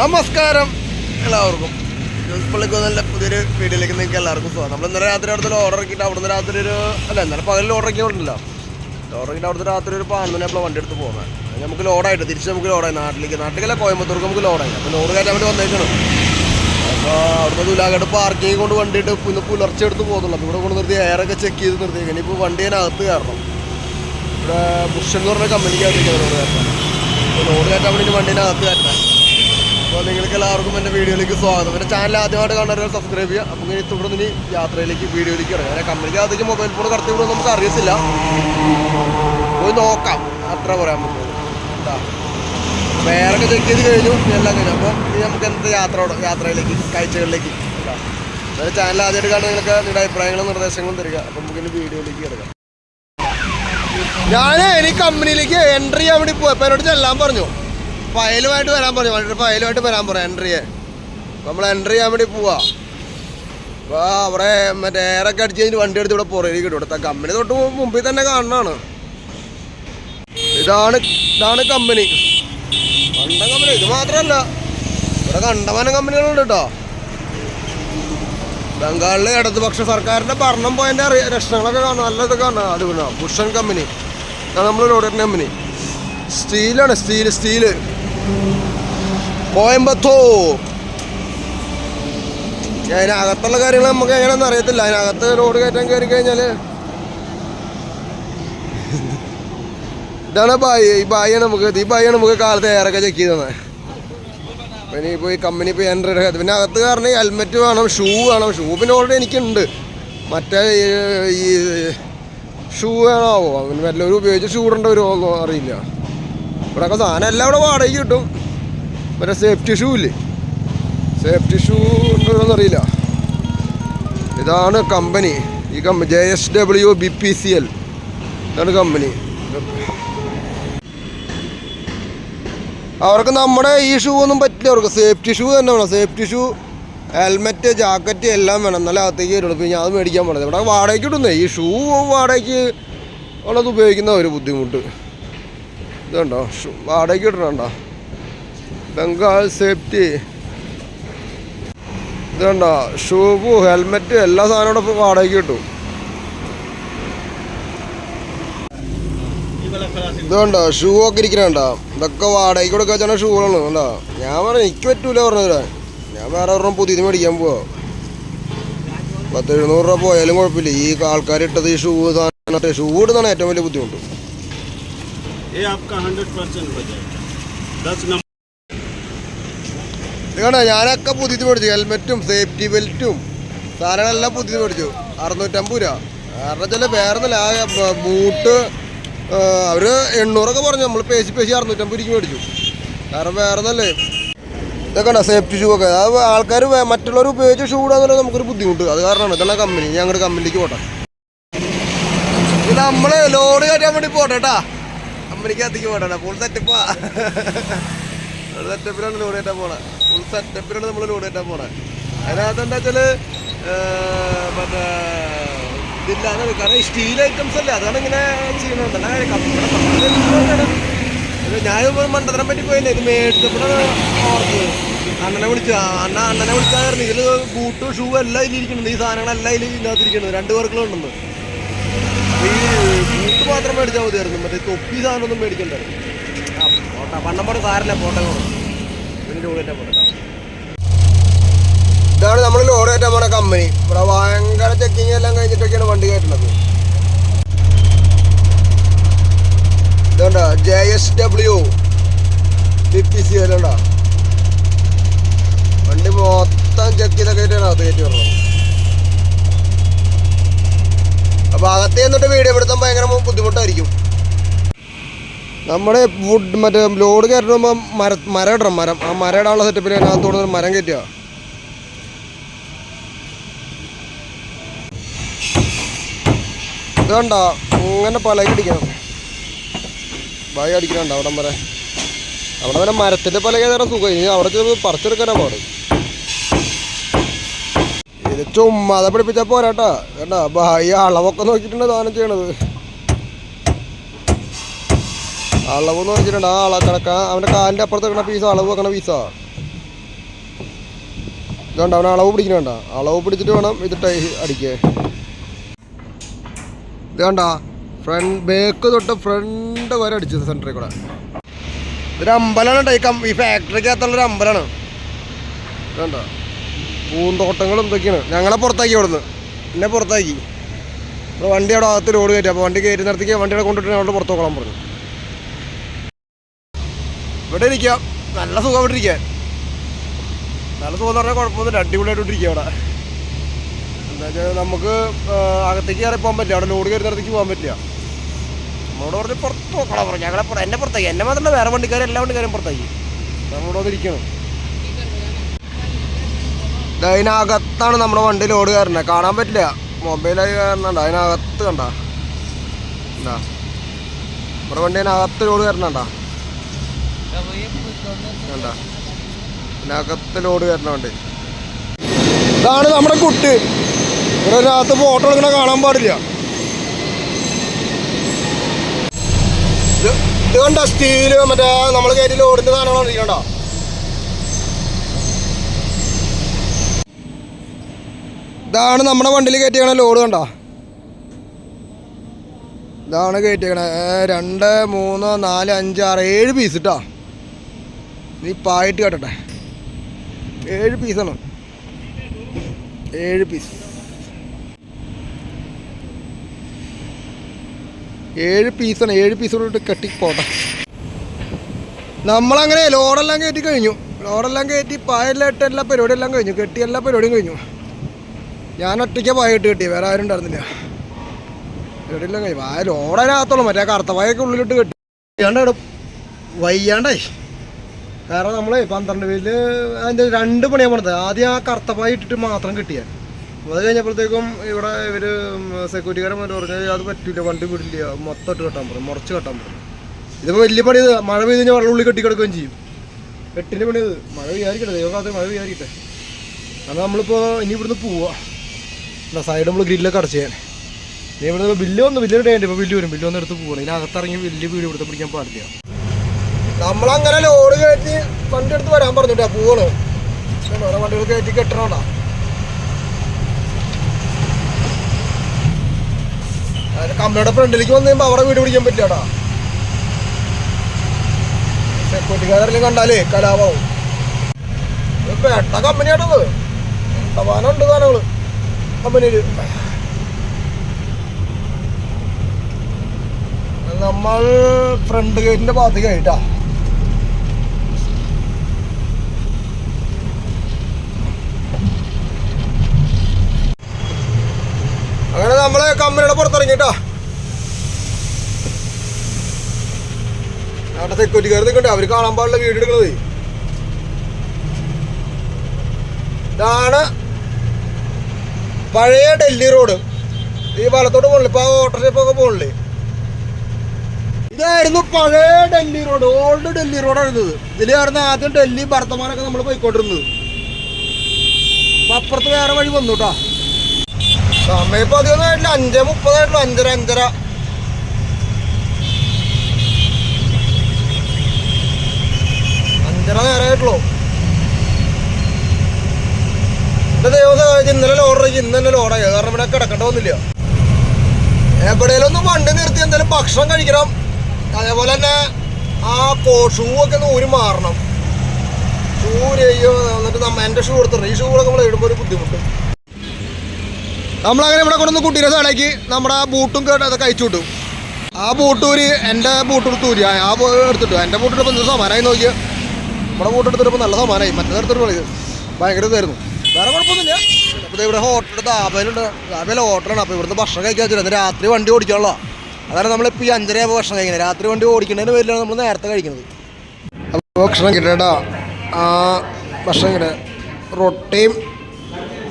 നമസ്കാരം എല്ലാവർക്കും. ന്യൂസ് നല്ല പുതിയൊരു വീഡിയോയിലേക്ക് നിങ്ങൾക്ക് എല്ലാവർക്കും സ്വാഗതം. നമ്മൾ ഇന്നലെ രാത്രി അവിടുത്തെ ഓർഡർ ഇറക്കിയിട്ട് അവിടുന്ന് രാത്രി ഒരു അല്ല ഇന്നലെ പകലിൽ ഓർഡർ ഇറക്കിയിട്ടുണ്ടല്ലോ ഓർഡർ ഇറക്കിയിട്ട് അവിടുത്തെ രാത്രി ഒരു പതിനൊന്ന് മണിയപ്പോൾ വണ്ടി എടുത്ത് പോകുന്നത് നമുക്ക് ലോഡായിട്ട് തിരിച്ച് നമുക്ക് ലോഡായി നാട്ടിലേക്ക് നാട്ടിലേക്കല്ല കോയമ്പത്തൂർക്ക് നമുക്ക് ലോഡായി അപ്പോൾ ലോഡ് കയറ്റാൻ വേണ്ടി വന്നേക്കണം. അപ്പോൾ അവിടുത്തെ തുലാഘട്ട് പാർക്കിംഗ് കൊണ്ട് വണ്ടിയിട്ട് ഇന്ന് പുലർച്ചെ എടുത്ത് പോകുന്നുള്ളൂ അപ്പോൾ ഇവിടെ കൊണ്ട് നിർത്തി എയറൊക്കെ ചെക്ക് ചെയ്ത് നിർത്തി. ഇനിയിപ്പോൾ വണ്ടി അതിനകത്ത് കയറണം. ഇവിടെ ബുഷൻ എന്ന് പറഞ്ഞ കമ്പനിക്കകത്തേക്ക് ലോഡ് കയറണം. അപ്പോൾ ലോഡ് കയറ്റാൻ വേണ്ടിയിട്ട് വണ്ടീനകത്ത് കയറ്റണം. അപ്പോൾ നിങ്ങൾക്ക് എല്ലാവർക്കും എന്റെ വീഡിയോയിലേക്ക് സ്വാഗതം. എന്റെ ചാനൽ ആദ്യമായിട്ട് കണ്ടവരെ സബ്സ്ക്രൈബ് ചെയ്യുക. അപ്പോൾ ഇനി തുടർന്ന് ഇനി യാത്രയിലേക്ക് വീഡിയോയിലേക്ക് ഇറങ്ങാം. അങ്ങനെ അധികം മൊബൈൽ ഫോൺ കടത്തി വിടുമെന്ന് നമുക്ക് അറിയത്തില്ല. പോയി നോക്കാം. അത്ര പറയാൻ പറ്റുള്ളൂ. വേറെ വേറൊക്കെ ചെക്ക് ചെയ്ത് കഴിഞ്ഞു. എല്ലാം കഴിഞ്ഞു. അപ്പോൾ ഇനി നമുക്ക് എന്ത് യാത്ര യാത്രയിലേക്ക് കാഴ്ചകളിലേക്ക് അതായത് ചാനൽ ആദ്യമായിട്ട് കാണുന്ന നിങ്ങൾക്ക് നിങ്ങളുടെ അഭിപ്രായങ്ങളും നിർദ്ദേശങ്ങളും തരിക. അപ്പോൾ നമുക്ക് ഇനി വീഡിയോയിലേക്ക് ഇറങ്ങാം. ഞാൻ എനിക്ക് കമ്പനിയിലേക്ക് എൻട്രി ചെയ്യാൻ വേണ്ടി പോയപ്പോൾ എന്നോട് ചെല്ലാൻ പറഞ്ഞു. ഫയലുമായിട്ട് വരാൻ പറഞ്ഞു വണ്ടിയുടെ ഫയലുമായിട്ട് വരാൻ പറഞ്ഞു എൻട്രി നമ്മൾ എൻട്രി ചെയ്യാൻ വേണ്ടി പോവാ. അപ്പോൾ അവിടെ മറ്റേ എയറൊക്കെ അടിച്ച് കഴിഞ്ഞ് വണ്ടി എടുത്ത് ഇവിടെ പുറകിലേക്ക് കിട്ടും. ഇവിടുത്തെ കമ്പനി തൊട്ട് മുമ്പിൽ തന്നെ കാണണതാണ് ഇതാണ് ഇതാണ് കമ്പനി കണ്ട കമ്പനി ഇത് മാത്രമല്ല ഇവിടെ കണ്ടമാനം കമ്പനികളുണ്ട് കേട്ടോ. ബംഗാളിലെ ഇടതുപക്ഷ സർക്കാരിന്റെ ഭരണം പോയതിന്റെ അറിയാം ലക്ഷണങ്ങളൊക്കെ കാണാം. നല്ല ഇത് കാണാം അത് കാണാം ഭുഷൻ കമ്പനി നമ്മൾ റോഡേറ്റ് കമ്പനി സ്റ്റീലാണ് സ്റ്റീൽ സ്റ്റീൽ കോയമ്പത്തൂർ അതിനകത്തുള്ള കാര്യങ്ങൾ നമുക്ക് എങ്ങനെയാണെന്ന് അറിയത്തില്ല. അതിനകത്ത് റോഡ് കയറ്റാൻ കയറി കഴിഞ്ഞാൽ ഇതാണ് ബായി. ഈ ബായിയാണ് നമുക്ക് ഈ ബായിയാണ് നമുക്ക് കാലത്ത് എയറൊക്കെ ചെക്ക് ചെയ്തത്. പിന്നെ ഇപ്പൊ ഈ കമ്പനി ഇപ്പോൾ ചെയ്ത് പിന്നെ അകത്ത് കാരണം ഹെൽമെറ്റ് വേണം ഷൂ വേണം. ഷൂ പിന്നെ ഓൾറെഡി എനിക്കുണ്ട്. മറ്റേ ഈ- ഷൂ വേണമാവോ അവന് വല്ലവരും ഉപയോഗിച്ച് ഷൂ ഇടേണ്ട വരുമോ അറിയില്ല. ഇവിടെയൊക്കെ സാധനം എല്ലാം ഇവിടെ വാടകയ്ക്ക് കിട്ടും. മറ്റേ സേഫ്റ്റി ഷൂ ഇല്ലേ? സേഫ്റ്റി ഷൂ ഉണ്ടോന്ന് അറിയില്ല. ഇതാണ് കമ്പനി ഈ കമ്പ J S W B P C L ഇതാണ് കമ്പനി അവർക്ക് നമ്മുടെ ഈ ഷൂ ഒന്നും പറ്റില്ല. അവർക്ക് സേഫ്റ്റി ഷൂ തന്നെ വേണം. സേഫ്റ്റി ഷൂ ഹെൽമെറ്റ് ജാക്കറ്റ് എല്ലാം വേണം. എന്നാലേ അകത്തേക്ക് വരുള്ളൂ. പിന്നെ അത് മേടിക്കാൻ പോണത്. ഇവിടെ വാടകയ്ക്ക് ഇടുന്നേ ഈ ഷൂ വാടകയ്ക്ക് ഉള്ളത് ഉപയോഗിക്കുന്ന ഒരു ബുദ്ധിമുട്ട്. ഇതുണ്ടോ? വാടകയ്ക്ക് ഇടണുണ്ടോ? ബംഗാൾ സേഫ്റ്റി ഇതുണ്ടോ? ഷൂവ് ഹെൽമെറ്റ് എല്ലാ സാധനവും ഇവിടെ വാടകയ്ക്ക് കിട്ടും. ഇതുണ്ടോ? ഷൂ ഒക്കെ ഇരിക്കണുണ്ടോ? ഇതൊക്കെ വാടകയ്ക്ക് കൊടുക്കുക വെച്ചാൽ ഷൂകളാണ് കണ്ടോ? ഞാൻ പറഞ്ഞു എനിക്ക് പറ്റൂല പറഞ്ഞത് ഞാൻ വേറെ ഒരെണ്ണം പുതിയത് മേടിക്കാൻ പോവാ. പത്ത് എഴുന്നൂറ് രൂപ പോയാലും കുഴപ്പമില്ല. ഈ ആൾക്കാർ ഇട്ടത് ഈ ഷൂ സാധനം ഷൂ ഇടുന്നതാണ് ഏറ്റവും വലിയ ബുദ്ധിമുട്ട്. ये आपका हंड्रेड परसेंट बचेगा दस नंबर ഇത് കണ്ടോ ഞാനൊക്കെ പുതിയത് മേടിച്ചു ഹെൽമെറ്റും സേഫ്റ്റി ബെൽറ്റും സാധനങ്ങളെല്ലാം പുതിയത് മേടിച്ചു അറുന്നൂറ്റമ്പത് രൂപ കാരണം വെച്ചാൽ വേറെ ഒന്നുമില്ല ആ ബ- ബൂട്ട് ആ, അവര് എണ്ണൂറൊക്കെ പറഞ്ഞു നമ്മൾ പേശി പേശി അറുന്നൂറ്റമ്പത് രൂപയ്ക്ക് മേടിച്ചു കാരണം വേറെ ഒന്നല്ലേ ഇതൊക്കെ ഉണ്ടോ സേഫ്റ്റി ഷൂ ഒക്കെ അത് ആൾക്കാർ മറ്റുള്ളവർ ഉപയോഗിച്ച് ഷൂ ഇടാന്നുള്ളത് നമുക്കൊരു ബുദ്ധിമുട്ട് അത് കാരണമാണ് ഇതാണ് കമ്പനി ഞങ്ങളുടെ കമ്പനിക്ക് പോട്ടെ ഇത് നമ്മള് ലോഡ് കയറ്റാൻ വേണ്ടി പോട്ടെ കേട്ടാ കമ്പനിക്ക് അധികം ഫുൾ സെറ്റപ്പാ ഫുൾ സെറ്റപ്പിലാണ് ലോഡ് കയറ്റാൻ പോണേ. ഫുൾ സെറ്റപ്പിലാണ് നമ്മൾ ലോഡ് കയറ്റാൻ പോണേ. അതിനകത്ത് എന്താ വെച്ചാൽ മറ്റേ ഇതില്ലാതെ കാരണം സ്റ്റീൽ ഐറ്റംസ് അല്ലേ? അതാണ് ഇങ്ങനെ ചെയ്യുന്നത് ഞാൻ ഇപ്പോൾ മണ്ടത്തരം പറ്റി പോയില്ലേ? ഇത് മേടിച്ചപ്പോഴാണ് ഓർത്തത്. അണ്ണനെ വിളിച്ചു അണ്ണ അണ്ണനെ വിളിച്ചായിരുന്നു. ഇതിൽ ബൂട്ടും ഷൂ എല്ലാം ഇതിലിരിക്കുന്നുണ്ട് ഈ സാധനങ്ങളെല്ലാം ഇതിൽ ഇതിനകത്തിരിക്കുന്നത് രണ്ട് പേർക്കുകളുണ്ടെന്ന് ഈ ബൂട്ട് മാത്രം മേടിച്ചാൽ മതിയായിരുന്നു. മറ്റേ തൊപ്പി സാധനമൊന്നും മേടിക്കണ്ടായിരുന്നു ആ പോട്ടെ. പണ്ടപ്പാട് സാരല്ല പോട്ടെ പിന്നെ ലോഡ് പോട്ടെ. ഇതാണ് നമ്മൾ ലോഡ് കയറ്റാൻ പോണ കമ്പനി. ഇവിടെ ഭയങ്കര ചെക്കിങ് എല്ലാം കഴിഞ്ഞിട്ടൊക്കെയാണ് വണ്ടി കയറ്റുന്നത് ഇതുണ്ടോ? J S W B P C വരണ്ട വണ്ടി മൊത്തം ചെക്ക് ചെയ്തൊക്കെ കയറ്റിയാണ് അത് കയറ്റി വരുന്നത് അകത്തേ ചെന്നിട്ട് വീഡിയോ എടുത്താൽ ഭയങ്കര ബുദ്ധിമുട്ടായിരിക്കും. നമ്മുടെ വുഡ് മറ്റേ ലോഡ് കയറ്റുമ്പോൾ മര മരം ഇടണം. മരം ആ മരം ഇടാനുള്ള സെറ്റപ്പിൽ അതിനകത്തോട് ഒരു മരം കയറ്റുക. ഇതുണ്ടോ അങ്ങനെ പലക അടിക്കണം. ബായി അടിക്കണുണ്ടോ അവിടം വരെ. അവിടെ വരെ മരത്തിന്റെ പലക തരാൻ സുഖം. ഇനി അവിടെ ചെന്ന് പറിച്ചെടുക്കാനാ പാട്. ഇത് ചുമ്മാതെ പിടിപ്പിച്ചാൽ പോരാട്ടാ കേട്ടാ ഈ അളവൊക്കെ നോക്കിയിട്ടുണ്ട് ദാനം ചെയ്യണത്. അളവ് നോക്കിയിട്ടുണ്ട്. ആ അളവ് കിടക്കാൻ അവന്റെ കാലിന്റെ അപ്പുറത്ത് കിടക്കുന്ന പീസ് അളവ് വെക്കണ പീസാ ഇതുകൊണ്ട് അവൻ അളവ് പിടിക്കണ അളവ് പിടിച്ചിട്ട് വേണം ഇത് ടൈ അടിക്കേ ഇത് കണ്ട? ഫ്രണ്ട് ബേക്ക് തൊട്ട് ഫ്രണ്ട് വരെ അടിച്ചത് സെന്ററിൽ കൂടെ. ഇതൊരു അമ്പലമാണ് ടൈ കം ഈ ഫാക്ടറിക്കകത്തുള്ളൊരു അമ്പലമാണ്. വേണ്ട പൂന്തോട്ടങ്ങൾ എന്തൊക്കെയാണ്? ഞങ്ങളെ പുറത്താക്കി അവിടുന്ന്. എന്നെ പുറത്താക്കി. അപ്പോൾ വണ്ടി അവിടെ അകത്ത് ലോഡ് കയറ്റി. അപ്പോൾ വണ്ടി കയറ്റി നിർത്തിക്ക് വണ്ടിയുടെ കൊണ്ടിട്ട് അവിടെ പുറത്ത് പറഞ്ഞു. ഇവിടെ ഇരിക്കാം. നല്ല സുഖം ഇവിടെ ഇരിക്കാൻ. നല്ല സുഖം എന്ന് പറഞ്ഞാൽ കുഴപ്പമൊന്നുമില്ല. അടിപൊളിയായിട്ട് ഇരിക്കുക അവിടെ. എന്താ വെച്ചാൽ നമുക്ക് അകത്തേക്ക് കയറി പോകാൻ പറ്റില്ല. അവിടെ ലോഡ് കയറി നിർത്തിക്ക് പോകാൻ പറ്റില്ല. നമ്മളോട് പറഞ്ഞ് പുറത്ത് നോക്കണം പറഞ്ഞു. ഞങ്ങളെ എന്നെ പുറത്താക്കി. എന്നെ മാത്രമല്ല വേറെ വണ്ടിക്കാരും എല്ലാ വണ്ടിക്കാരും പുറത്താക്കി. നമ്മളോട് ഇത് അതിനകത്താണ് നമ്മുടെ വണ്ടി ലോഡ് കയറുന്നത് കാണാൻ പറ്റില്ല. മൊബൈലായി കയറുന്നുണ്ട്. അതിനകത്ത് കണ്ട. എന്താ നമ്മുടെ വണ്ടി അതിനകത്ത് ലോഡ് കയറുന്നുണ്ടാ? കണ്ട. ഇതിനകത്ത് ലോഡ് കയറുന്ന വണ്ടി. ഇതാണ് നമ്മുടെ കുട്ടി. ഇവിടെ അതിനകത്ത് ഫോട്ടോ എടുക്കണ കാണാൻ പാടില്ല. ഇത് കണ്ട? സ്റ്റീൽ മറ്റേ നമ്മൾ കയറ്റി ലോഡിന്റെ സാധനങ്ങളാണ് ഇരിക്കണ്ട? ഇതാണ് നമ്മുടെ വണ്ടിയിൽ കയറ്റിയാണ് ലോഡ് കണ്ടോ? ഇതാണ് കയറ്റിയേക്കണ. രണ്ട് മൂന്ന് നാല് അഞ്ച് ആറ് ഏഴ് പീസ് ഇട്ടാ നീ പായിട്ട് കേട്ടെ ഏഴ് പീസാണ് ഏഴ് പീസ് ഏഴ് പീസാണ് ഏഴ് പീസോട് കെട്ടി പോട്ടെ. നമ്മളങ്ങനെ ലോഡെല്ലാം കയറ്റി കഴിഞ്ഞു. ലോഡെല്ലാം കയറ്റി പായെല്ലാം ഇട്ട് എല്ലാ പരിപാടിയെല്ലാം കഴിഞ്ഞു. കെട്ടി എല്ലാ പരിപാടിയും കഴിഞ്ഞു. ഞാൻ ഒറ്റയ്ക്ക് പായ ഇട്ട് കെട്ടി വേറെ ആരും ഉണ്ടായിരുന്നില്ല. പരിപാടിയെല്ലാം കൈ വായ ലോഡതിനകത്തുള്ളൂ മറ്റേ കറുത്ത പായൊക്കെ ഉള്ളിലിട്ട് കെട്ടി. വയ്യാണ്ട് വയ്യാണ്ടേ കാരണം നമ്മളെ പന്ത്രണ്ട് പേരിൽ അതിന്റെ രണ്ട് പണിയാണ് പറഞ്ഞത്. ആദ്യം ആ കറുത്തപ്പായ ഇട്ടിട്ട് മാത്രം കിട്ടിയാൽ അത് കഴിഞ്ഞപ്പോഴത്തേക്കും ഇവിടെ ഇവർ സെക്യൂരിറ്റിക്കാരൻ പറഞ്ഞു അത് പറ്റില്ല വണ്ടി വിടില്ല. മൊത്തമായിട്ട് കെട്ടാൻ പറയും മുറച്ച് കെട്ടാൻ പറയും ഇതിപ്പോൾ വലിയ പണി മഴ പെയ്ത് കഴിഞ്ഞാൽ വെള്ളം ഉള്ളിൽ കെട്ടി കിടക്കുകയും ചെയ്യും. കെട്ടിന്റെ പണി മഴ വിചാരിക്കട്ടെ ദൈവകാലത്ത് മഴ വിചാരിക്കട്ടെ കാരണം നമ്മളിപ്പോൾ ഇനി ഇവിടുന്ന് പോവാ. എന്താ സൈഡ് നമ്മൾ ഗ്രില്ലൊക്കെ അടച്ചു ചെയ്യാൻ ഇനി ഇവിടുന്ന് ബില്ല് വന്നു ബില്ല് ഇടേണ്ടി ഇപ്പോൾ ബില്ല് വരും ബില്ല് വന്ന് എടുത്ത് പോകണം ഇതിനകത്തിറങ്ങി വലിയ വീട് ഇവിടുത്തെ പിടിക്കാൻ പാടില്ല. നമ്മളങ്ങനെ ലോഡ് കയറ്റി വണ്ടി എടുത്ത് വരാൻ പറഞ്ഞിട്ടാ പോകണം വേറെ വണ്ടികൾ കയറ്റി കെട്ടണോണ്ടാ അതിന് കമ്പനിയുടെ ഫ്രണ്ടിലേക്ക് വന്നു കഴിയുമ്പോൾ അവിടെ വീട് പിടിക്കാൻ പറ്റാടാ സെക്യൂരിറ്റിക്കാരെല്ലാം കണ്ടാലേ കലാപാവും പെട്ട കമ്പനിയാട്ടത് സമാനമുണ്ട് സാധനങ്ങൾ. കമ്പനിയിൽ നമ്മൾ ഫ്രണ്ട് ഗേറ്റിന്റെ ഭാഗത്തേക്ക് ആയിട്ടാ. അങ്ങനെ നമ്മളെ കമ്പനിയുടെ പുറത്തിറങ്ങിട്ടാ അവിടെ സെക്യൂരിറ്റിക്കാർ നിൽക്കണ്ടേ. അവർ കാണാൻ പാടില്ല വീട് എടുക്കണത്. ഇതാണ് പഴയ ഡൽഹി റോഡ്. ഈ വലത്തോട്ട് പോകണില്ല ഇപ്പൊ ഓട്ടോറിക്ഷ ഒക്കെ പോകണില്ലേ ഇതായിരുന്നു പഴയ ഡൽഹി റോഡ്. ഓൾഡ് ഡൽഹി റോഡായിരുന്നു ഇത് ഇതിലായിരുന്നു ആദ്യം ഡൽഹി ഭർത്തമാനൊക്കെ നമ്മൾ പോയിക്കൊണ്ടിരുന്നത്. അപ്പൊ അപ്പുറത്ത് വേറെ വഴി വന്നു കേട്ടോ സമയം ഇപ്പൊ അധികം ആയിട്ടില്ല. അഞ്ചേ മുപ്പതായിട്ടുള്ളൂ അഞ്ചര അഞ്ചര. അഞ്ചര നേരമായിട്ടുള്ളൂ എന്റെ ദൈവം സഹായിച്ച് ഇന്നലെ ലോഡായി കാരണം ഇവിടെ കിടക്കേണ്ട വന്നില്ല. എവിടെയെങ്കിലും വണ്ടി നിർത്തി എന്തെങ്കിലും ഭക്ഷണം കഴിക്കണം. അതേപോലെ തന്നെ ആ കോ ഷൂ ഒക്കെ ഒന്ന് ഊരി മാറണം. ഷൂ എന്നിട്ട് നമ്മ എന്റെ ഷൂ എടുത്തിട്ടുണ്ട് ഈ ഷൂകളൊക്കെ നമ്മൾ ഇടുമ്പോൾ ഒരു ബുദ്ധിമുട്ട്. നമ്മളങ്ങനെ ഇവിടെ കൊണ്ടുവന്ന് കുട്ടീനെ സാണേക്ക് നമ്മുടെ ആ ബൂട്ടും അതൊക്കെ കഴിച്ചു വിട്ടു. ആ ബൂട്ടൂരി എന്റെ ബൂട്ട് എടുത്ത് ഊരി ആ എടുത്തിട്ടു. എന്റെ ബൂട്ട് എടുത്തപ്പോൾ എന്ത് സമാനമായി നോക്കിയാൽ നമ്മുടെ ബൂട്ട് നല്ല സമാനമായി മറ്റേ എടുത്തിട്ട് ഇത് ഭയങ്കര ഇതായിരുന്നു. വേറെ കുഴപ്പമൊന്നുമില്ല. അപ്പോൾ ഇവിടെ ഹോട്ടൽ ദാബയിലുണ്ട്. ദാബയിലെ ഹോട്ടലാണ്. അപ്പോൾ ഇവിടുന്ന് ഭക്ഷണം കഴിക്കാൻ വെച്ചിട്ട് രാത്രി വണ്ടി ഓടിക്കാനുള്ള. അതാണ് നമ്മളിപ്പോൾ ഈ അഞ്ചര ആകുമ്പോൾ ഭക്ഷണം കഴിക്കുന്നത്. രാത്രി വണ്ടി ഓടിക്കുന്നതിന് പേരിലാണ് നമ്മൾ നേരത്തെ കഴിക്കുന്നത്. അപ്പോൾ ഭക്ഷണം കിട്ടേട്ടാ ഭക്ഷണം കിട്ടേ. റൊട്ടിയും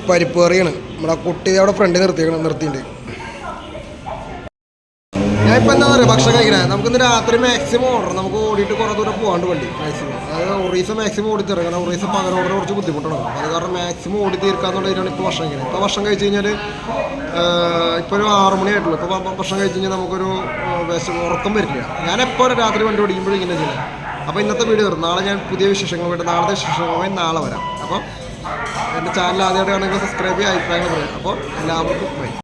പരിപ്പ് കറിയാണ്. നമ്മുടെ കുട്ടി അവിടെ ഫ്രണ്ട് നിർത്തിയേക്കണം നിർത്തിയിട്ടുണ്ട്. ഇപ്പം എന്താ പറയുക ഭക്ഷണം കഴിക്കണേ. നമുക്കിന്ന് രാത്രി മാക്സിമം ഓർഡർ നമുക്ക് ഓടിയിട്ട് കുറേ ദൂരം പോകാണ്ട് വണ്ടി മാക്സിമം അതായത് ഒറീസ മാക്സിമം ഓടി തീർക്കണം. ഒറീസ പകൽ ഓർഡർ കുറച്ച് ബുദ്ധിമുട്ടാണ്. അത് കാരണം മാക്സിമം ഓടി തീർക്കാന്നുള്ളതിനാണ് ഇപ്പോൾ ഭക്ഷണം കഴിക്കുന്നത് ഇപ്പോൾ ഭക്ഷണം കഴിച്ച് കഴിഞ്ഞാൽ ഇപ്പോൾ ഒരു ആറ് മണി ആയിട്ടുള്ളൂ. ഇപ്പോൾ ഭക്ഷണം കഴിച്ച് കഴിഞ്ഞാൽ നമുക്കൊരു വിശ ഉറക്കം വരില്ല. ഞാൻ എപ്പോഴും രാത്രി വണ്ടി ഓടിക്കുമ്പോഴും ഇങ്ങനെ ചെയ്യുന്നത് അപ്പോൾ ഇന്നത്തെ വീഡിയോ വരും നാളെ ഞാൻ പുതിയ വിശേഷങ്ങളുമായിട്ട് നാളത്തെ വിശേഷങ്ങളുമായി നാളെ വരാം. അപ്പോൾ എന്റെ ചാനൽ ആദ്യമായിട്ട് കാണുമ്പോൾ സബ്സ്ക്രൈബ് ചെയ്യുക അഭിപ്രായങ്ങൾ പറയാം. അപ്പോൾ എല്ലാവർക്കും